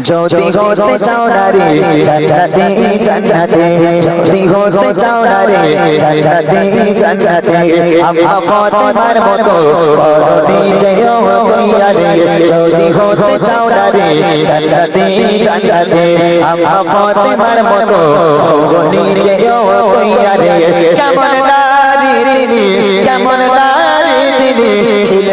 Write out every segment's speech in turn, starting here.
যদি হতে চাও না রে চাচাতে চাচাতে যদি হতে চাও না রে চাচাতে চাচাতে আম্মা ফাতেমার মতো করনি যেও কইয়া রে যদি হতে চাও না রে চাচাতে চাচাতে আম্মা ফাতেমার কেমন নারী নারী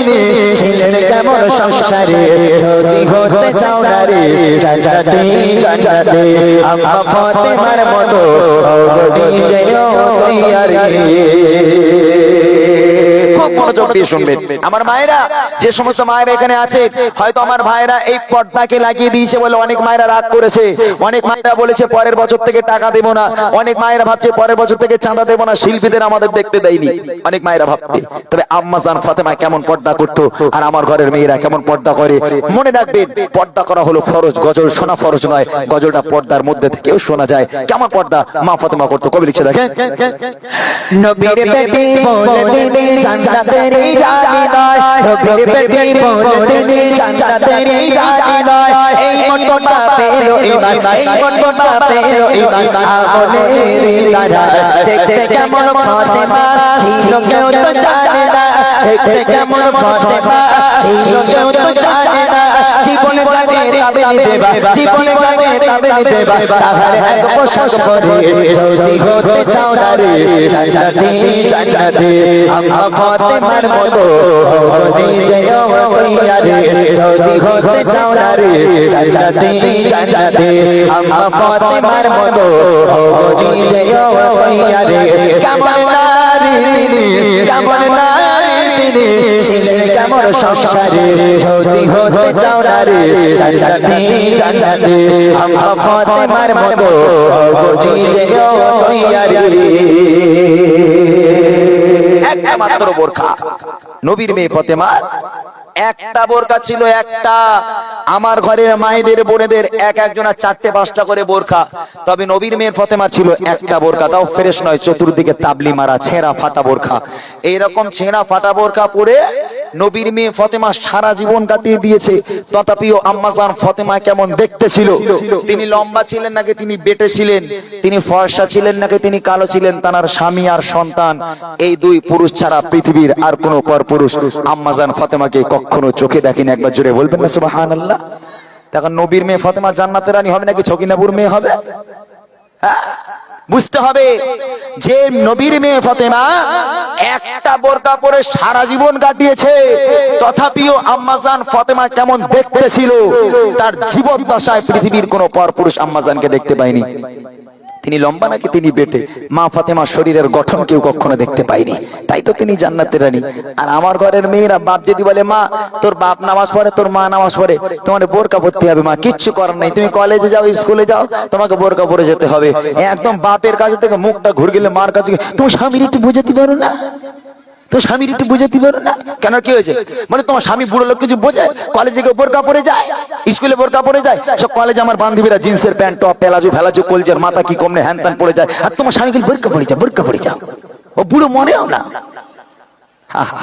তিনি ছিলেন কেমন সংসারে? যদি হতে চাও না রে চাচাতে চাচাতে আম্মা ফাতেমার মতো যেও কইয়া রে খুব মনোযোগ দিয়ে শুনবেন। আমার মায়েরা যে সমস্ত মায়েরা এখানে আছে হয়তো আমার ভাইরা এই পর্দাকে লাগিয়ে দিয়েছে বলে অনেক মায়েরা রাগ করেছে। অনেক মায়েরা বলেছে পরের বছর থেকে টাকা দেবো না। অনেক মায়েরা ভাবছে পরের বছর থেকে চাঁদা দেবো না। শিল্পীদের আমাদের দেখতে দেয়নি। অনেক মায়েরা ভাবছে তবে আম্মা জান ফাতেমা কেমন পর্দা করতো আর আমার ঘরের মেয়েরা কেমন পর্দা করে? মনে রাখবেন পর্দা করা হলো ফরজ গজল শোনা ফরজ নয়। গজলটা পর্দার মধ্যে থেকেও শোনা যায়। কেমন পর্দা মা ফাতেমা করতো? কবি লিখছে দেখেন। নবীর বেটি বলে দিদি জান্নাতের রানী নয়। নবীর বেটি বলে দিদি জান্নাতের রানী নয়। এই মনটা পেল ইমান এই মনটা পেল ইমান আমলের তারা দেখতে কেমন ফাতেমা, ছিল কেউ তো জানে না। দেখতে কেমন ফাতেমা, ছিল কেউ তো জানে না। জীবনে লাগে তবে দেবা জীবনে লাগে তবে দেবা তাহার এক পোশাক পরে যদি হতে চাও না রে চাচাতে চাচাতে আম্মা ফাতেমার মতো নিজেও কইয়া রে যদি হতে চাও না রে চাচাতে চাচাতে আম্মা ফাতেমার মতো নিজেও কইয়া রে কেমন নারী কেমন কেমন সংসারে যদি হতে চাও না রে চাচাতে চাচাতে আম্মা ফাতেমার মতো নিজেও কইয়া রে। একটা মাত্র বোরখা। নবীর মেয়ে ফতেমা একটা বোরখা ছিল একটা। আমার ঘরের মায়েদের, বোনেদের এক একজনের চারটে পাঁচটা করে বোরখা। তবে নবীর মেয়ের ফতেমা ছিল একটা বোরখা, তাও ফ্রেশ নয়, চতুর্দিকে তাবলি মারা ছেঁড়া ফাটা বোরখা। এইরকম ছেঁড়া ফাটা বোরখা পরে নবীর মেয়ে ফতেমা সারা জীবন কাটিয়ে দিয়েছে। তথাপিও আম্মাজান ফতেমা কেমন দেখতে ছিল? তিনি লম্বা ছিলেন নাকি তিনি বেটে ছিলেন? তিনি ফর্সা ছিলেন নাকি তিনি কালো ছিলেন? তার স্বামী আর সন্তান। এই দুই পুরুষ ছাড়া পৃথিবীর আর কোন পর পুরুষ আম্মাজান ফতেমাকে কখনো চোখে দেখেনি। একবার জুড়ে বলবেন না সুবাহান আল্লাহ তখন নবীর মেয়ে ফতেমা জান্নাতের রানী হবে নাকি ছকিনাপুর মেয়ে হবে? হ্যাঁ? বুঝতে হবে, যে নবীর মেয়ে ফতেমা একটা বোরকা পরে সারা জীবন কাটিয়েছে, তথাপিও আম্মাজান ফতেমা কেমন দেখতে ছিল, তার জীবন দশায় পৃথিবীর কোন পরপুরুষ আম্মাজানকে দেখতে পায়নি। তিনি লম্বা নাকি তিনি বেটে? মা ফাতেমার শরীরের গঠন কেউ কখনো দেখতে পাইনি তাই তো তিনি জান্নাতের রানী। আর আমার ঘরের মেয়েরা বাপ যদি বলে, মা, তোর বাপ নামাজ পড়ে, তোর মা নামাজ পড়ে, তোমার বোরকা পড়তে হবে, মা, কিচ্ছু করার নেই। তুমি কলেজে যাও, স্কুলে যাও, তোমাকে বোরকা পরে যেতে হবে। একদম বাপের কাছে থেকে মুখটা ঘুরে গেলে মার কাছে তুমি স্বামীর একটু বুঝাতে পারো না? তো স্বামীর একটু বুঝাতে পারো না? কেন কি হয়েছে? মানে তোমার স্বামী বুড়ো লোক কিছু বোঝায় কলেজে গিয়ে বোরকা পরে যায় স্কুলে বোরকা পরে যায় সব কলেজে আমার বান্ধবীরা জিন্সের প্যান্ট টপ পেলাজো ফেলাজো কলজের মাথা কি কমনে হ্যান ত্যান পড়ে যায়। আর তোমার স্বামী কিন্তু বোরকা পরে যায় বোরকা পরে যাও ও বুড়ো মনেও না। হা, হা।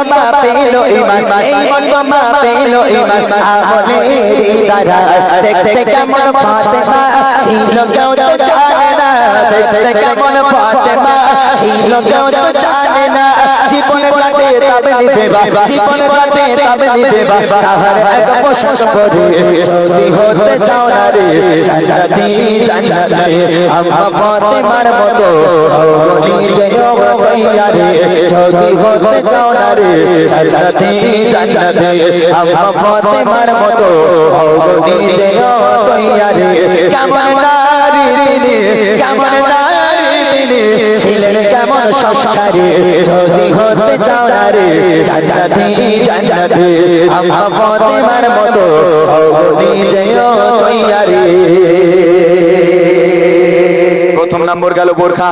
মনটা পেল ইমান এই মনটা পেল ইমান আমলের দ্বারা দেখতে কেমন ফাতেমা ছিল কেউ তো জানে না। দেখতে কেমন ফাতেমা ছিল কেউ তো জানে না। জীবন কাটে তবে দেবা জীবন কাটে তবে দেবা তাহার এক পোশাক পরে যদি হতে চাও না রে চাচাতি চাচাতি আম্মা ফাতেমার মতো নিজেও কইয়া রে যদি হতে চাও না রে। জান্নাতে জান্নাতে আম্মা ফাতেমার মতো হও নিজে তৈয়ারে কেমন নারী তিনি কেমন নারী তিনি ছিলেন কেমন সংসারে যদি হতে চাও না রে প্রথম নম্বর গেল বোরখা।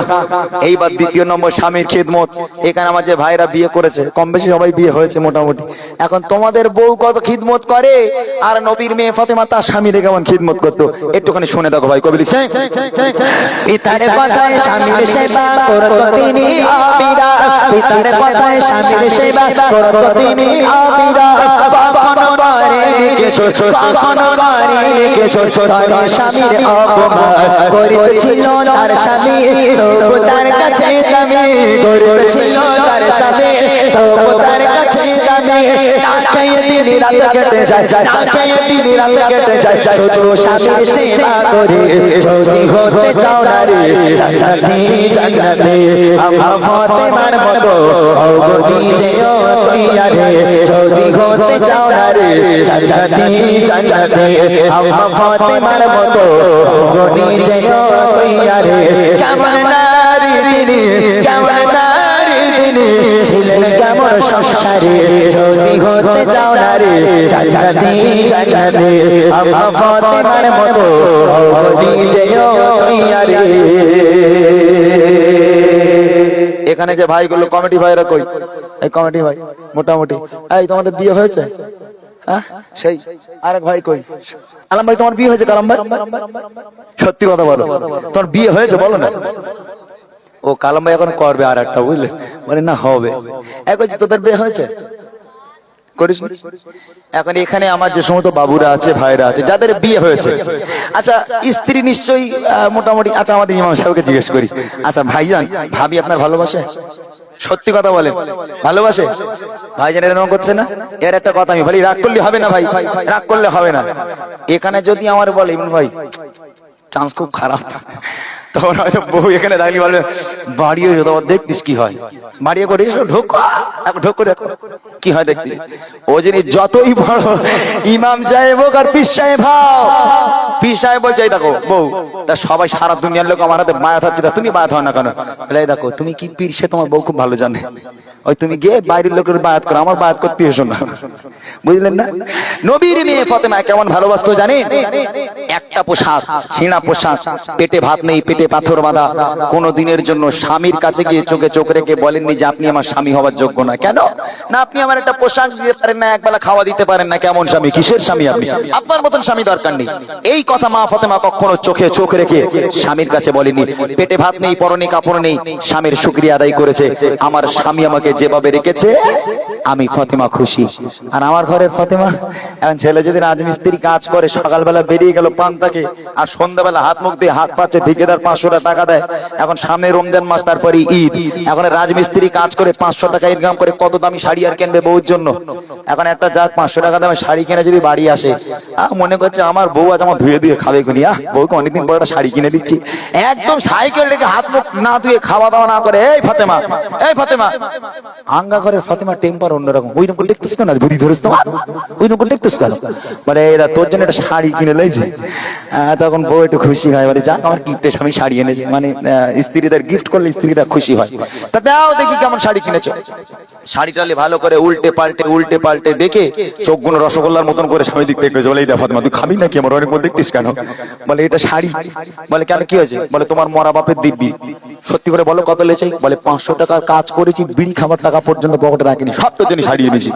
এইবার দ্বিতীয় নম্বর স্বামীর খেদমত। এখানে আমার যে ভাইরা বিয়ে করেছে কম বেশি সবাই বিয়ে হয়েছে মোটামুটি। এখন তোমাদের বউ কত খিদমত করে? আর নবীর মেয়ে ফতেমা তার স্বামীরে কেমন খিদমত করতো? একটুখানি শুনে দেখো ভাই, কবি লিখছে? সেবা করে কিছু কখনো করে কিছু তার স্বামীর অপমান করেছিল, তার স্বামী তবু তার কাছে দামি। করেছিল, তার স্বামী তবু তার কাছে দামি না রাত কেটে যায়। না খেয়ে রাত কেটে যায়। শুধু স্বামীর সেবা করে। যদি হতে চাও না জান্নাতি জান্নাতি আমার ফাতেমার মতো হও গো নিজে তৈয়ারে যদি হতে চাও না জান্নাতি জান্নাতি আমার ফাতেমার মতো হও গো নিজে তৈয়ারে কেমন নারী তিনি, কেমন নারী তিনি ছিলেন এখানে যে ভাইগুলো, কমিটি ভাইরা কই? এই কমিটি ভাই, মোটামুটি। এই, তোমাদের বিয়ে হয়েছে? হ্যাঁ? সেই, আরেক ভাই কই? আলম ভাই, তোমার বিয়ে হয়েছে কালাম ভাই? সত্যি কথা বলো। তোমার বিয়ে হয়েছে, বলো না। ও কালাম ভাই এখন করবে আর একটা বুঝলে? মানে না, হবে। এক হচ্ছে তোদের বিয়ে হয়েছে? করিস এখন এখানে আমার যে সমস্ত বাবুরা আছে, ভাইরা আছে, যাদের বিয়ে হয়েছে। আচ্ছা স্ত্রী নিশ্চয়ই মোটামুটি আচ্ছা আমাদের ইমাম সাহেবকে জিজ্ঞেস করি। আচ্ছা ভাইজান, ভাবি আপনার ভালোবাসে? সত্যি কথা বলেন। ভালোবাসে? ভাইজান এরকম করছে না? এর একটা কথা আমি বলি, রাগ করলে হবে না ভাই, রাগ করলে হবে না। এখানে যদি আমার বলে ইমন ভাই, চান্স খুব খারাপ। তখন হয়তো বউ এখানে দাঁড়িয়ে বলবে বাড়িয়ে তোমার দেখতিস কি হয়। বাড়িয়ে করে ঢোক ঢোক দেখো কি হয় দেখতিস ও যিনি যতই বড় ইমাম সাহেব হোক আর পিস সাহেব পিস সাহেব দেখো বউ তা সবাই সারা দুনিয়ার লোক আমার হাতে মায়া থাকছে তা তুমি বায়াত হও না কেন? বলে, দেখো তুমি কি পীর সে তোমার বউ খুব ভালো জানে। ওই তুমি গিয়ে বাইরের লোকের বায়াত করো আমার বায়াত করতে এসো না। বুঝলেন না? নবীর মেয়ে ফতেমা কেমন ভালোবাসতো জানেন? একটা পোশাক ছিঁড়া পোশাক পেটে ভাত নেই পেটে পাথর বাঁধা, কোন দিনের জন্য স্বামীর কাছে গিয়ে চোখে চোখ রেখে বলেননি যে আপনি আমার স্বামী হওয়ার যোগ্য না। কেন? না, আপনি আমার একটা পোশাক দিতে পারেন না, একবেলা খাওয়া দিতে পারেন না। কেমন স্বামী? কিসের স্বামী আপনি? আপনার মতন স্বামী দরকার নেই। এই কথা মা ফতেমা কখনো চোখে চোখ রেখে স্বামীর কাছে বলেনি পেটে ভাত নেই, পরনে কাপড় নেই, স্বামীর শুক্রিয়া আদায় করেছে। আমার স্বামী আমাকে যেভাবে রেখেছে, আমি ফতেমা খুশি। আর আমার ঘরের ফতেমা, এখন ছেলে যদি রাজমিস্ত্রি কাজ করে, সকালবেলা বেরিয়ে গেল পান্তাকে, আর সন্ধ্যাবেলা হাত মুখ দিয়ে হাত পাচ্ছে ঠিকাদার পাঁচশো টাকা দেয়। এখন সামনে রমজান মাস তারপরে ঈদ। এখন রাজমিস্ত্রি কাজ করে পাঁচশো টাকা ইনকাম করে কত দামি শাড়ি আর বউর জন্য? এখন একটা পাঁচশো টাকা দামে শাড়ি কিনে যদি বাড়ি আসে। মনে করছে আমার বউ আজ আমার ধুয়ে খাবে আহ, বউকে অনেকদিন একটা শাড়ি কিনে দিচ্ছি। একদম সাইকেল রেখে হাত মুখ না ধুয়ে খাওয়া দাওয়া না করে, এই ফাতেমা এই ফাতেমা। আঙ্গা ঘরের ফাতেমা টেম্পার অন্যরকম। ওই রকম দেখতেছ কেন? বুদ্ধি ধরেছ তোমার? ওই দেখতেছ কেন? মানে এরা তোর জন্য একটা শাড়ি কিনে লইছে। তখন বউ একটু খুশি হয় মানে যাক, আমার গিফটে স্বামী শাড়ি এনেছে মানে স্ত্রীদের গিফট করলে স্ত্রীরা খুশি হয়। তা দাও দেখি কেমন শাড়ি কিনেছো। শাড়িটা নিয়ে ভালো করে উল্টে পাল্টে উল্টে পাল্টে দেখে চোখগুলো রসগোল্লার মতন করে স্বামী দিক থেকে বলে এই ফাতেমা। তুই খাবি নাকি আমার? অনেক দেখতিস কেন? বলে, এটা শাড়ি। বলে, কেন? কি হয়েছে? বলে, তোমার মরা বাপের দিব্যি। সত্যি করে বলো কত লেছে? বলে, পাঁচশো টাকার কাজ করেছি, বিড়ি খাবার টাকা পর্যন্ত পকেটে রাখিনি, সব তো জন্য শাড়ি এনেছি।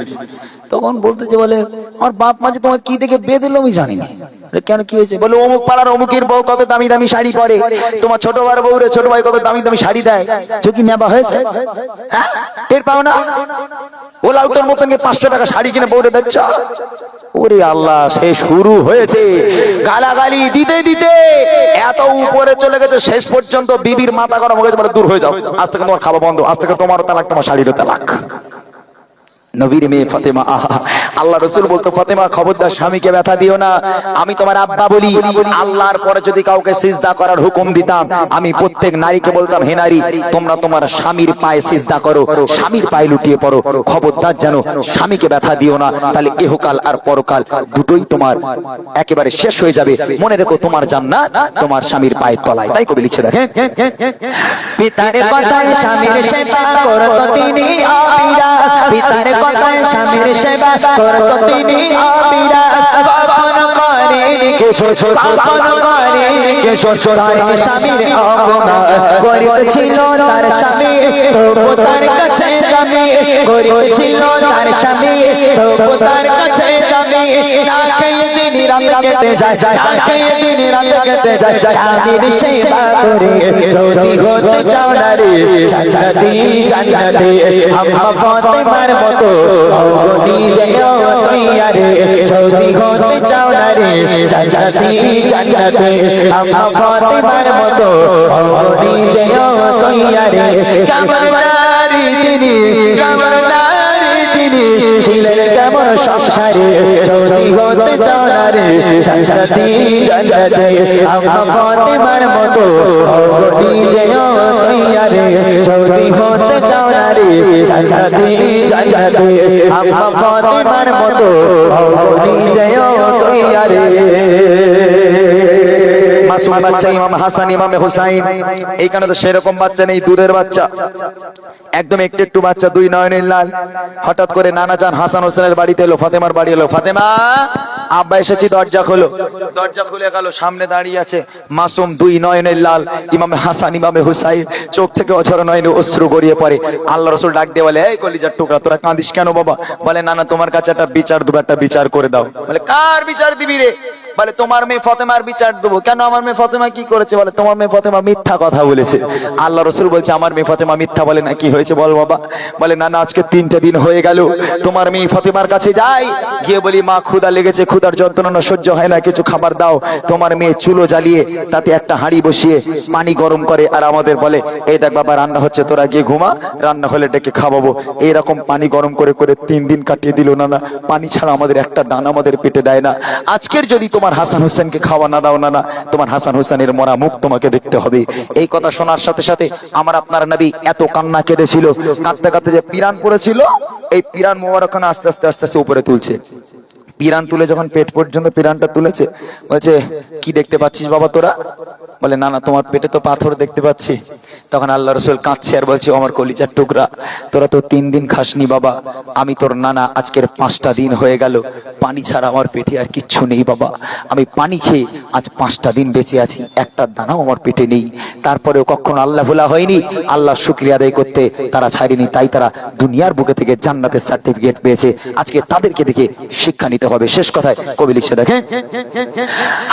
তখন বলতেছে, বলে, আমার বাপ মা যে তোমার কি দেখে বেঁধেলো আমি জানি না। কেন? কি হয়েছে? বলে, অমুক পাড়ার অমুকের বউ কত দামি দামি শাড়ি পরে। তোমার ছোট ভাইয়ের বউরে ছোট ভাই কত দামি দামি শাড়ি দেয় চোখি নেবা হয়েছে? হ্যাঁ? টের পাও না? ও লাউটার মতন পাঁচশো টাকা শাড়ি কিনে বউরে দেখছ ওরে আল্লাহ, সে শুরু হয়েছে। গালাগালি দিতে দিতে এত উপরে চলে গেছে, শেষ পর্যন্ত বিবির মাথা গরম হয়ে গেছে, বলে দূর হয়ে যাও। আজ থেকে তোমার খাওয়া বন্ধ, আজ থেকে তোমার তালাক, তোমার শাড়িরও তালাক। নবীর মেয়ে ফতেমা, আহা আল্লাহ রসুল বলতো, ফতেমা, খবরদার স্বামীকে ব্যথা দিও না। আমি তোমার আব্বা বলি, আল্লাহর পরে যদি কাউকে সিজদা করার হুকুম দিতাম, আমি প্রত্যেক নারীকে বলতাম, হে নারী, তোমরা তোমার স্বামীর পায়ে সিজদা করো, স্বামীর পায়ে লুটিয়ে পড়ো। খবরদার জানো স্বামীকে ব্যথা দিও না, তাহলে এহকাল আর পরকাল দুটোই তোমার একেবারে শেষ হয়ে যাবে। মনে রেখো, তোমার জান্নাত তোমার স্বামীর পায়ের তলায়। তাই কবি লিখছে, দেখেন। পিতার কথায় স্বামীর সেবা করত তিনি আবিরা। পিতার কথায় স্বামীর সেবা করত তিনি আবিরা। কখন করেনি কিছু কখন করেনি কিছু তার স্বামীর অবমা গরিব ছিল তার স্বামী, তবু তার কাছে দামি। গরিব ছিল স্বামী তার কাছে দামি। দিন রাত কেটে যায় খেয়ে দিন রাত কেটে যায়। স্বামীর সেবা করে যদি হতে চাও না রে জান্নাতি জান্নাতি আম্মা ফাতেমার মতো নিজে তৈয়ারে, যদি হতে চাও না রে জান্নাতি জান্নাতি আম্মা ফাতেমার মতো নিজে তৈয়ারে কেমন নারী তিনি সংসারে যদি হতে চাও না রে জান্নাতি জান্নাতি আম্মা ফাতেমার মতো নিজে তৈয়ারে যদি হতে চাও জান্নাতি জান্নাতি আম্মা ফাতেমার মতো নিজে তৈয়ারে মাসুম বাচ্চা ইমাম হাসান, ইমামে হুসাইন। এইখানে তো সেরকম বাচ্চা নেই, দুধের বাচ্চা। একদম একটু একটু বাচ্চা, দুই নয়নের লাল। হঠাৎ করে নানা হাসান হোসেনের বাড়িতে এলো, ফাতেমার বাড়ি এলো। ফাতেমা, আব্বা এসেছি, দরজা খোলো। দরজা খুলে গেল, সামনে দাঁড়িয়ে আছে মাসুম, দুই নয়নের লাল। ইমামে হাসান, ইমামে হুসাইন, চোখ থেকে নয়নে অশ্রু গড়িয়ে পড়ে। আল্লাহ রসুল ডাক দিয়ে বলে, এই কলিজার টুকরা, তোরা কাঁদিস কেন বাবা? বলে না না তোমার কাছে একটা বিচার দেবো একটা বিচার করে দাও। বলে, কার বিচার দিবি রে? বলে, তোমার মেয়ে ফতেমার বিচার দেবো। কেন আমার মেয়ে ফতেমা কি করেছে বলে? তোমার মেয়ে ফতেমা মিথ্যা কথা বলেছে। আল্লাহ রসুল বলছে, আমার মেয়ে ফতেমা মিথ্যা বলে না, কি হয়েছে বল বাবা? বলে, না আজকে তিনটে দিন হয়ে গেল। তোমার মেয়ে ফতেমার কাছে যাই। গিয়ে বলি, মা ক্ষুদা লেগেছে ক্ষুদার যন্ত্রণা সহ্য হয় না, কিছু খাবার দাও। তোমার মেয়ে চুলো জ্বালিয়ে তাতে একটা হাঁড়ি বসিয়ে পানি গরম করে আর আমাদের বলে, এই দেখ বাবা, রান্না হচ্ছে, তোরা গিয়ে ঘুমা, রান্না হলে ডেকে খাওয়াবো। এইরকম পানি গরম করে করে তিন দিন কাটিয়ে দিল, না না, পানি ছাড়া আমাদের একটা দানা আমাদের পেটে দেয় না। আজকের যদি তোমার হাসান হোসেনকে খাওয়া না দাও, না না, তোমার হাসান হোসেনের মরা মুখ তোমাকে দেখতে হবে। এই কথা শোনার সাথে সাথে আমার আপনার নবী এত কান্না কেঁদেছিল, কাঁদতে কাঁদতে যে পিরান পড়েছিল, এই পিরান মোবারকখানা আস্তে আস্তে আস্তে আস্তে উপরে তুলছে। পিরান তুলে যখন পেট পর্যন্ত পিরানটা তুলেছে, বলছে, কি দেখতে পাচ্ছিস বাবা তোরা? বলে, না না, তোমার পেটে তো পাথর দেখতে পাচ্ছি। তখন আল্লাহ রসুল কাঁদছে আর বলছে আমার কলিজার টুকরা, তোরা তো তিন দিন খাসনি বাবা। আমি তোর নানা আজকের পাঁচটা দিন হয়ে গেল। পানি ছাড়া আমার পেটে আর কিচ্ছু নেই বাবা। আমি পানি খেয়ে আজ পাঁচটা দিন বেঁচে আছি। একটা দানাও আমার পেটে নেই। তারপরেও কখনো আল্লাহ ভোলা হয়নি। আল্লাহ শুক্রিয়া আদায় করতে তারা ছাড়েনি। তাই তারা দুনিয়ার বুকে থেকে জান্নাতের সার্টিফিকেট পেয়েছে। আজকে তাদেরকে দেখে শিক্ষা নিতে হবে। শেষ কথায় কবি লিখছে দেখে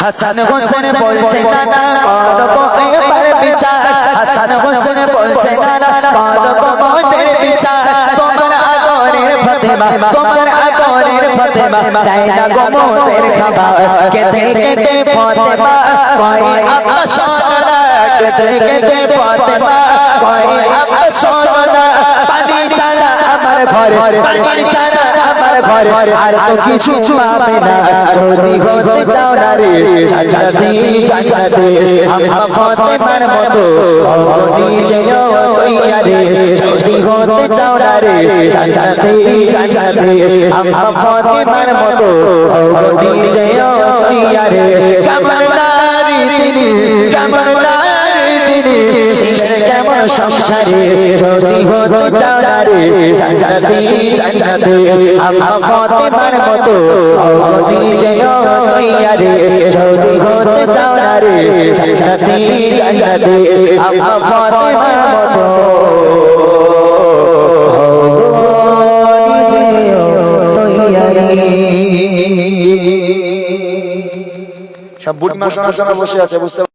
হাসান হোসেন বলছে নানা করব এবার বিচার, হাসান হোসেন বলছে নানা করব মোদের বিচার, তোমার আগরের ফতেমা তোমার আগরের ফতেমা তাই না গো মোদের খাবার? কেতে কেতে ফতেমা কয় আব্বা সোনা কেতে কেতে ফতেমা কয় আব্বা সোনা পানি ছাড়া আমার ঘরে, পানি ছাড়া আমার ঘরে আর তো কিছু পাবে না যদি হতে চাও না রে চাচাতি চাচাতি আম্মা ফাতেমার মতো নিজে তৈয়ারে যদি হতে চাও না রে চাচাতি আম্মা ফাতেমার মতো নিজে তৈয়ারে কেমন নারী তিনি কেমন তিনি সংসারে যদি হতে চাও না রে চাচাতি চাচাতি আম্মা ফাতেমার মতো নিজে তৈয়ারে যদি হতে চাও না রে চাচাতি চাচাতি ফাতেমার মতো সব বুড়ি মা বসে আছে, বুঝতে